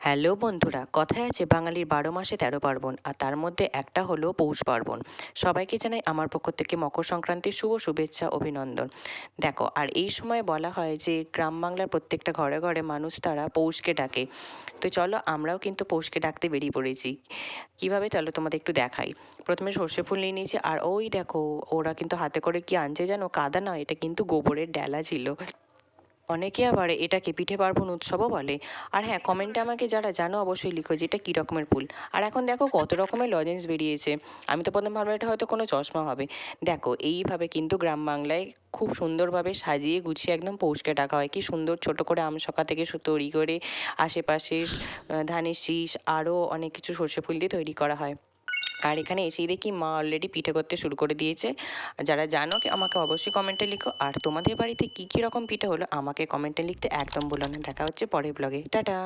Hello বন্ধুরা, কথায় আছে বাঙালির বারো মাসে তেরো পার্বণ, আর তার মধ্যে একটা হলো পৌষ পার্বণ। সবাইকে জানাই আমার পক্ষ থেকে মকর সংক্রান্তির শুভ শুভেচ্ছা, অভিনন্দন। দেখো, আর এই সময় বলা হয় যে গ্রাম বাংলার প্রত্যেকটা ঘরে ঘরে মানুষ তারা পৌষকে ডাকে। তো চলো আমরাও কিন্তু পৌষকে ডাকতে বেরিয়ে পড়েছি। কীভাবে চলো তোমাদের একটু দেখাই। প্রথমে সর্ষে ফুল নিয়ে নিয়েছি, আর ওই দেখো, ওরা কিন্তু হাতে করে কি আনছে জানো? কাদা নয়, এটা কিন্তু গোবরের ডেলা ছিল। অনেকে আবার এটাকে পিঠে পার্বণ উৎসবও বলে। আর হ্যাঁ কমেন্টে আমাকে যারা জানো অবশ্যই লিখো যে এটা কী রকমের ফুল। আর এখন দেখো কত রকমের লজেন্স বেরিয়েছে। আমি তো প্রথম ভাবলাম এটা হয়তো কোনো চশমা হবে। দেখো, এইভাবে কিন্তু গ্রাম বাংলায় খুব সুন্দরভাবে সাজিয়ে গুছিয়ে একদম পৌষকে ডাকা হয়। কি সুন্দর ছোট করে আমসকা থেকে তৈরি করে আশেপাশে ধানের শীষ আরও অনেক কিছু সর্ষে ফুল দিয়ে তৈরি করা হয়। আর এখানে এসেই দেখি মা অলরেডি পিঠে করতে শুরু করে দিয়েছে। যারা জানো আমাকে অবশ্যই কমেন্টে লিখো। আর তোমাদের বাড়িতে কী কী রকম পিঠে হলো, আমাকে কমেন্টে লিখতে একদম ভুলো না। দেখা হচ্ছে পরের ব্লগে টাটা!